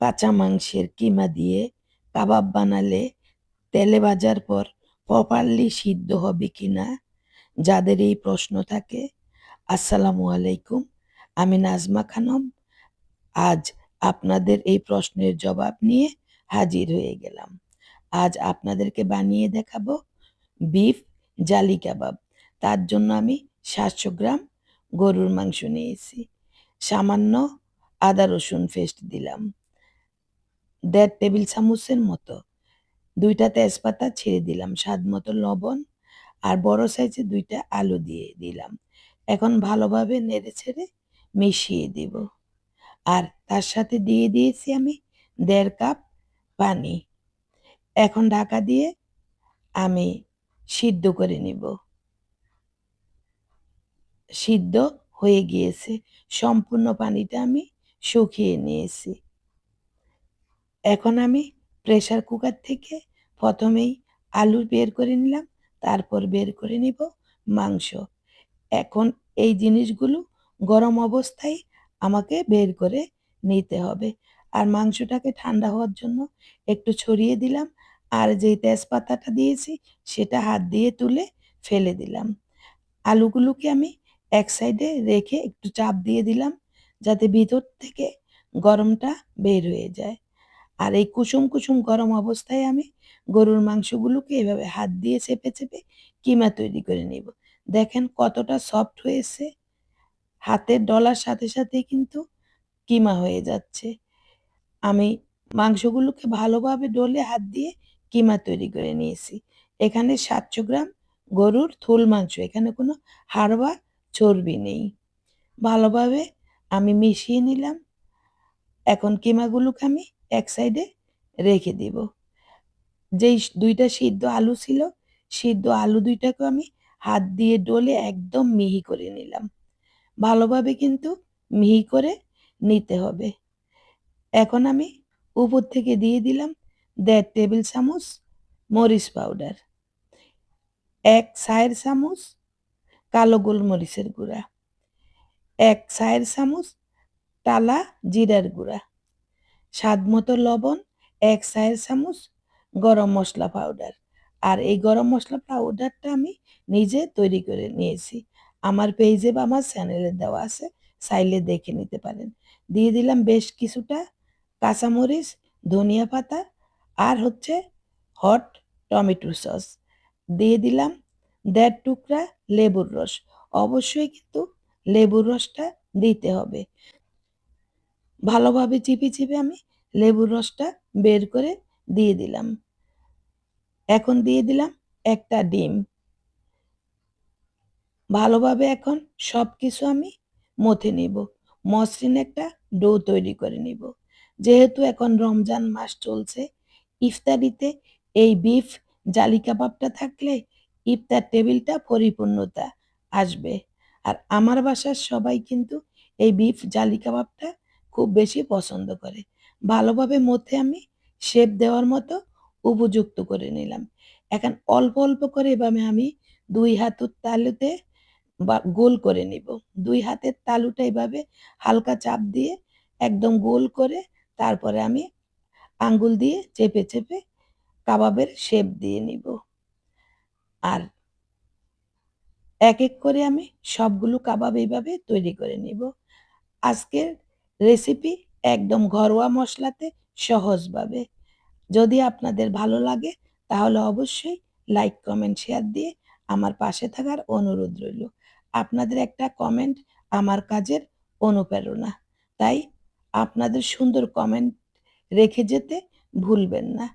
কাঁচা মাংসের কিমা দিয়ে কাবাব বানালে তেলে ভাজার পর প্রপারলি সিদ্ধ হবে কি না যাদের এই প্রশ্ন থাকে, আসসালামু আলাইকুম, আমি নাজমা খানম। আজ আপনাদের এই প্রশ্নের জবাব নিয়ে হাজির হয়ে গেলাম। আজ আপনাদেরকে বানিয়ে দেখাবো বিফ জালি কাবাব। তার জন্য আমি সাতশো গ্রাম গরুর মাংস নিয়েছি। সামান্য আদা রসুন পেস্ট দিলাম। দেড় টেবিল চামচের মতো। দুইটা তেজপাতা ছেড়ে দিলাম, স্বাদ মতো লবণ আর বড় সাইজে দুইটা আলু দিয়ে দিলাম। এখন ভালোভাবে নেড়ে ছেড়ে মিশিয়ে দিব। আর তার সাথে দিয়ে দিয়েছি আমি দেড় কাপ পানি। এখন ঢাকা দিয়ে আমি সিদ্ধ করে নিব। সিদ্ধ হয়ে গিয়েছে। সম্পূর্ণ পানিটা আমি শুকিয়ে নিয়েছি। এখন আমি প্রেসার কুকার থেকে প্রথমেই আলু বের করে নিলাম, তারপর বের করে নিব মাংস। এখন এই জিনিসগুলো গরম অবস্থায় আমাকে বের করে নিতে হবে। আর মাংসটাকে ঠান্ডা হওয়ার জন্য একটু ছড়িয়ে দিলাম আর যেই তেজপাতাটা দিয়েছি সেটা হাত দিয়ে তুলে ফেলে দিলাম। আলুগুলোকে আমি এক সাইডে রেখে একটু চাপ দিয়ে দিলাম যাতে ভিতর থেকে গরমটা বের হয়ে যায়। আর এই কুসুম কুসুম গরম অবস্থায় আমি গরুর মাংসগুলোকে এভাবে হাত দিয়ে চেপে চেপে কিমা তৈরি করে নিব। দেখেন কতটা সফট হয়েছে। হাতের ডলার সাথে সাথে কিন্তু কিমা হয়ে যাচ্ছে। আমি মাংসগুলোকে ভালোভাবে ডলে হাত দিয়ে কিমা তৈরি করে নিয়েছি। এখানে সাতশো গ্রাম গরুর থুল মাংস, এখানে কোনো হাড় বা চর্বি নেই। ভালোভাবে আমি মিশিয়ে নিলাম। এখন কিমাগুলোকে আমি এক সাইডে রেখে দিব। যেই দুইটা সিদ্ধ আলু ছিল, সিদ্ধ আলু দুইটাকে আমি হাত দিয়ে ডলে একদম মিহি করে নিলাম। ভালোভাবে কিন্তু মিহি করে নিতে হবে। এখন আমি উপর থেকে দিয়ে দিলাম দেড় টেবিল চামচ মরিচ পাউডার, এক চায়ের চামচ কালো গোলমরিচের গুঁড়া, এক চায়ের চামচ টালা জিরার গুঁড়া। স্বাদ মতো লবণ, এক চায়ের চামচ গরম মশলা পাউডার আর এই গরম মশলা পাউডারটা আমি নিজে তৈরি করে নিয়েছি। আমার পেজে বা আমার চ্যানেলে দেওয়া আছে, চাইলে দেখে নিতে পারেন। দিয়ে দিলাম বেশ কিছুটা কাঁচামরিচ, ধনিয়া পাতা আর হচ্ছে হট টমেটো সস দিয়ে দিলাম দেড় টুকরা লেবুর রস। অবশ্যই কিন্তু লেবুর রসটা দিতে হবে। ভালোভাবে চিপে চিপে আমি লেবুর রসটা বের করে দিয়ে দিলাম। এখন দিয়ে দিলাম একটা ডিম। ভালোভাবে এখন সব কিছু আমি মথে নিব। মসৃণ একটা ডো তৈরি করে নিব। যেহেতু এখন রমজান মাস চলছে, ইফতারিতে এই বিফ জালি কাবাবটা থাকলে ইফতার টেবিলটা পরিপূর্ণতা আসবে। আর আমার বাসার সবাই কিন্তু এই বিফ জালি কাবাবটা খুব বেশি পছন্দ করে। ভালোভাবে মধ্যে আমি শেপ দেওয়ার মতো উপযুক্ত করে নিলাম। এখন অল্প অল্প করে এভাবে আমি দুই হাতের তালুতে বা গোল করে নিব। দুই হাতের তালুটা এভাবে হালকা চাপ দিয়ে একদম গোল করে তারপরে আমি আঙ্গুল দিয়ে চেপে চেপে কাবাবের শেপ দিয়ে নিব। আর এক এক করে আমি সবগুলো কাবাব এইভাবে তৈরি করে নিব। আজকের রেসিপি একদম ঘরোয়া মশলাতে সহজভাবে। যদি আপনাদের ভালো লাগে, তাহলে অবশ্যই লাইক, কমেন্ট, শেয়ার দিয়ে আমার পাশে থাকার অনুরোধ রইল। আপনাদের একটা কমেন্ট আমার কাজের অনুপ্রেরণা। তাই আপনাদের সুন্দর কমেন্ট রেখে যেতে ভুলবেন না।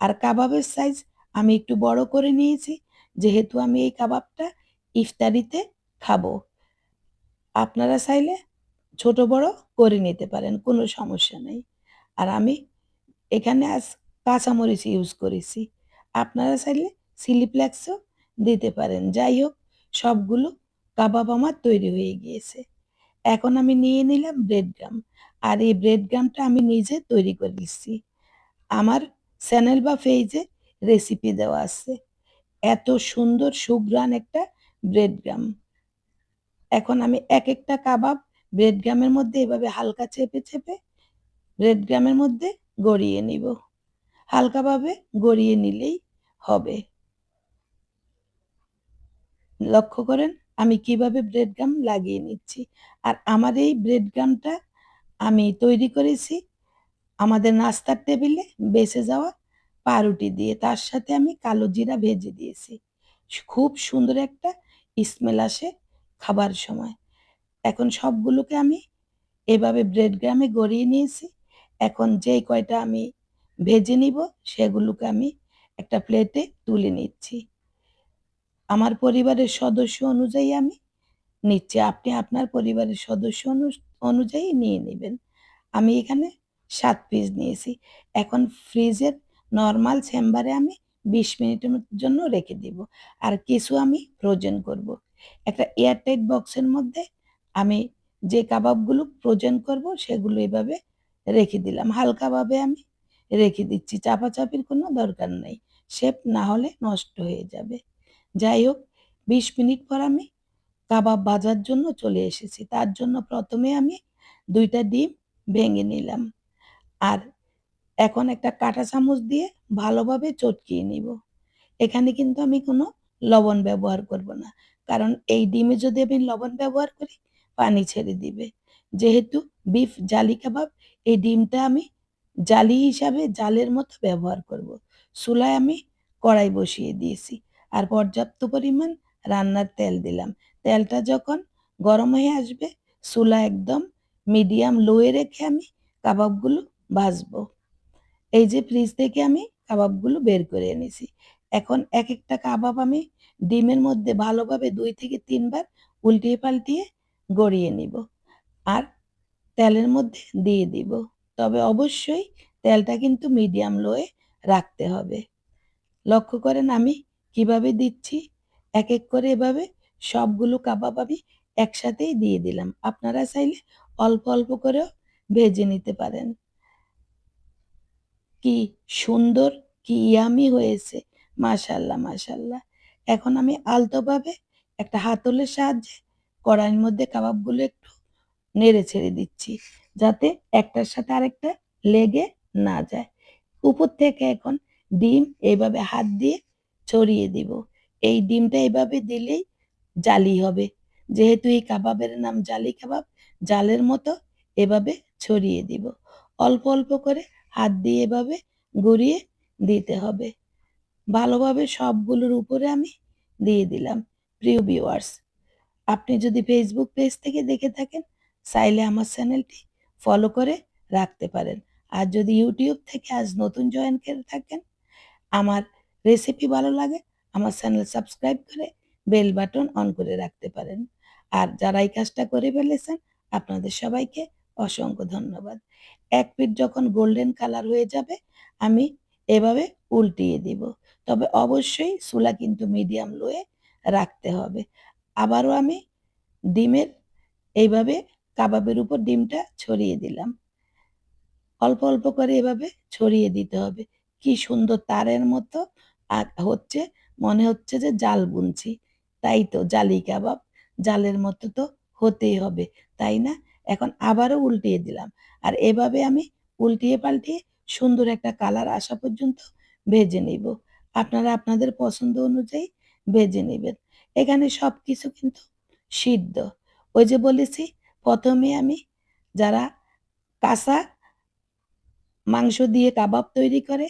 আর কাবাবের সাইজ আমি একটু বড় করে নিয়েছি, যেহেতু আমি এই কাবাবটা ইফতারিতে খাব। আপনারা চাইলে ছোট, বড় করে নিতে পারেন, কোনো সমস্যা নেই। আর আমি এখানে আজ কাঁচামরিচ ইউজ করেছি। আপনারা চাইলে চিলি ফ্লেক্সও দিতে পারেন। যাই হোক, সবগুলো কাবাব আমার তৈরি হয়ে গিয়েছে। এখন আমি নিয়ে নিলাম ব্রেড গ্রাম আর এই ব্রেড গ্রামটা আমি নিজে তৈরি করে দিচ্ছি। আমার চ্যানেল বা পেজে রেসিপি দেওয়া আছে। এত সুন্দর সুগ্রান একটা ব্রেড গ্রাম এখন আমি এক একটা কাবাব ব্রেড গ্রামের মধ্যে এভাবে হালকা চেপে চেপে ব্রেড গ্রামের মধ্যে গড়িয়ে নিব। হালকাভাবে গড়িয়ে নিলেই হবে। লক্ষ্য করেন, আমি কীভাবে ব্রেড গ্রাম লাগিয়ে নিচ্ছি। আর আমার এই ব্রেড গ্রামটা আমি তৈরি করেছি আমাদের নাস্তার টেবিলে বেঁচে যাওয়া পাউরুটি দিয়ে। তার সাথে আমি কালো জিরা ভেজে দিয়েছি। খুব সুন্দর একটা স্মেল আসে খাবার সময়। এখন সবগুলোকে আমি এভাবে ব্রেড গ্রামে গড়িয়ে নিয়েছি। এখন যেই কয়টা আমি ভেজে নিব, সেগুলোকে আমি একটা প্লেটে তুলে নিচ্ছি। আমার পরিবারের সদস্য অনুযায়ী আমি নিচ্ছি। আপনি আপনার পরিবারের সদস্য অনুযায়ী নিয়ে নেবেন। আমি এখানে সাত পিস নিয়েছি। এখন ফ্রিজের নর্মাল চেম্বারে আমি বিশ মিনিটের জন্য রেখে দিব। আর কিছু আমি ফ্রোজেন করব। একটা এয়ারটাইট বক্সের মধ্যে আমি যে কাবাবগুলো ফ্রোজেন করব সেগুলো এভাবে রেখে দিলাম। হালকাভাবে আমি রেখে দিচ্ছি। চাপাচাপির কোনো দরকার নেই। শেপ না হলে নষ্ট হয়ে যাবে। যাই হোক, বিশ মিনিট পর আমি কাবাব ভাজার জন্য চলে এসেছি। তার জন্য প্রথমে আমি দুইটা ডিম ভেঙে নিলাম আর এখন একটা কাঁটা চামচ দিয়ে ভালোভাবে চটকিয়ে নিব। এখানে কিন্তু আমি কোনো লবণ ব্যবহার করব না। কারণ এই ডিমে যদি আমি লবণ ব্যবহার করি পানি ছেড়ে দিবে। যেহেতু বিফ জালি কাবাব, এই ডিমটা আমি জালি হিসাবে জালের মতো ব্যবহার করব। চুলায় আমি কড়াই বসিয়ে দিয়েছি আর পর্যাপ্ত পরিমাণ রান্নার তেল দিলাম। তেলটা যখন গরম হয়ে আসবে, চুলা একদম মিডিয়াম লোয়ে রেখে আমি কাবাবগুলো ভাজবো। এই যে ফ্রিজ থেকে আমি কাবাবগুলো বের করে এনেছি। এখন এক একটা কাবাব আমি ডিমের মধ্যে ভালোভাবে দুই থেকে তিনবার উল্টিয়ে পাল্টিয়ে গড়িয়ে নিব। আর তেলের মধ্যে দিয়ে দিব। তবে অবশ্যই তেলটা কিন্তু মিডিয়াম লোয়ে রাখতে হবে। লক্ষ্য করেন আমি কীভাবে দিচ্ছি? এক এক করে এভাবে সবগুলো কাবাব আমি একসাথেই দিয়ে দিলাম। আপনারা চাইলে অল্প অল্প করেও ভেজে নিতে পারেন। কি সুন্দর, কি ইয়ামি হয়েছে। মাশাল্লাহ মাশাল্লাহ। এখন আমি আলতোভাবে একটা হাতলের সাহায্যে কড়াইয়ের মধ্যে কাবাবগুলো একটু নেড়ে ছেড়ে দিচ্ছি, যাতে একটার সাথে আরেকটা লেগে না যায়। উপর থেকে এখন ডিম এইভাবে হাত দিয়ে ছড়িয়ে দিব। এই ডিমটা এভাবে দিলেই জালি হবে। যেহেতু এই কাবাবের নাম জালি কাবাব, জালের মতো এভাবে ছড়িয়ে দিব। অল্প অল্প করে হাত দিয়ে এভাবে গড়িয়ে দিতে হবে। ভালোভাবে সবগুলোর উপরে আমি দিয়ে দিলাম। প্রিয় ভিউয়ার্স আপনি যদি ফেসবুক পেজ থেকে দেখে থাকেন, চাইলে আমার চ্যানেলটি ফলো করে রাখতে পারেন। আর যদি ইউটিউব থেকে আজ নতুন জয়েন করে থাকেন, আমার রেসিপি ভালো লাগে, আমার চ্যানেল সাবস্ক্রাইব করে বেল বাটন অন করে রাখতে পারেন। আর যারা এই কাজটা করে ফেলেছেন, আপনাদের সবাইকে অসংখ্য ধন্যবাদ। এক পিঠ যখন গোল্ডেন কালার হয়ে যাবে, আমি এভাবে উল্টিয়ে দিব। তবে অবশ্যই চুলা কিন্তু মিডিয়াম লোয়ে রাখতে হবে। আবারও আমি ডিমের এইভাবে কাবাবের উপর ডিমটা ছড়িয়ে দিলাম। অল্প অল্প করে এভাবে ছড়িয়ে দিতে হবে। কি সুন্দর তারের মতো আর হচ্ছে মনে হচ্ছে যে জাল বুনছি। তাই তো জালি কাবাব জালের মতো তো হতেই হবে, তাই না? এখন আবারও উল্টিয়ে দিলাম। আর এভাবে আমি উল্টিয়ে পাল্টিয়ে সুন্দর একটা কালার আসা পর্যন্ত ভেজে নিব। আপনারা আপনাদের পছন্দ অনুযায়ী ভেজে নেবেন। এখানে সব কিছু কিন্তু সিদ্ধ। ওই যে বলেছি, প্রথমে আমি যারা কাঁচা মাংস দিয়ে কাবাব তৈরি করে,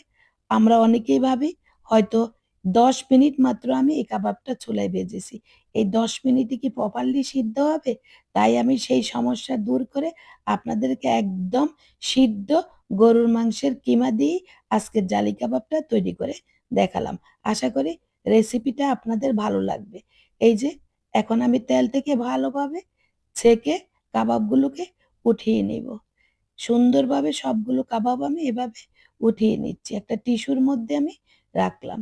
আমরা অনেকেই ভাবি হয়তো দশ মিনিট মাত্র আমি এই কাবাবটা চুলায় ভেজেছি। এই দশ মিনিটে কি প্রপারলি সিদ্ধ হবে? তাই আমি সেই সমস্যা দূর করে আপনাদেরকে একদম সিদ্ধ গরুর মাংসের কিমা দিয়েই আজকের জালি কাবাবটা তৈরি করে দেখালাম। আশা করি রেসিপিটা আপনাদের ভালো লাগবে। এই যে, এখন আমি তেল থেকে ভালোভাবে ছেঁকে কাবাবগুলোকে উঠিয়ে নিব। সুন্দরভাবে সবগুলো কাবাব আমি এভাবে উঠিয়ে নিচ্ছি। একটা টিস্যুর মধ্যে আমি রাখলাম।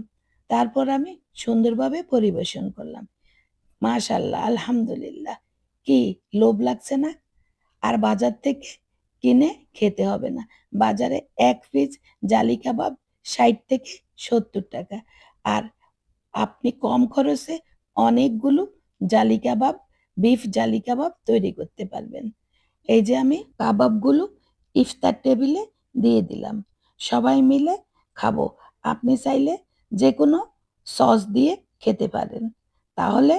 তারপর আমি সুন্দরভাবে পরিবেশন করলাম। মাশাল্লাহ আলহামদুলিল্লাহ। কি লোভ লাগছে না? আর বাজার থেকে কিনে খেতে হবে না। বাজারে এক পিস জালি কাবাব ষাট থেকে সত্তর টাকা। আর আপনি কম খরচে অনেকগুলো জালি কাবাব বিফ জালি কাবাব তৈরি করতে পারবেন। এই যে আমি কাবাবগুলো ইফতার টেবিলে দিয়ে দিলাম। সবাই মিলে খাব। আপনি চাইলে যে কোনো সস দিয়ে খেতে পারেন। তাহলে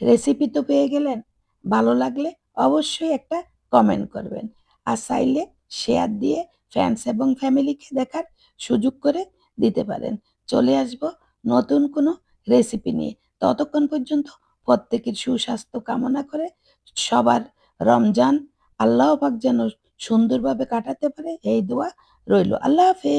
রেসিপি তো পেয়ে গেলেন। ভালো লাগলে অবশ্যই একটা কমেন্ট করবেন। আর চাইলে শেয়ার দিয়ে ফ্রেন্ডস এবং ফ্যামিলিকে দেখার সুযোগ করে দিতে পারেন। চলে আসব নতুন কোনো রেসিপি নিয়ে। ততক্ষণ পর্যন্ত প্রত্যেকের সুস্বাস্থ্য কামনা করে সবার রমজান আল্লাহ পাক যেন সুন্দরভাবে কাটাতে পারে, এই দোয়া রইল। আল্লাহ হাফেজ।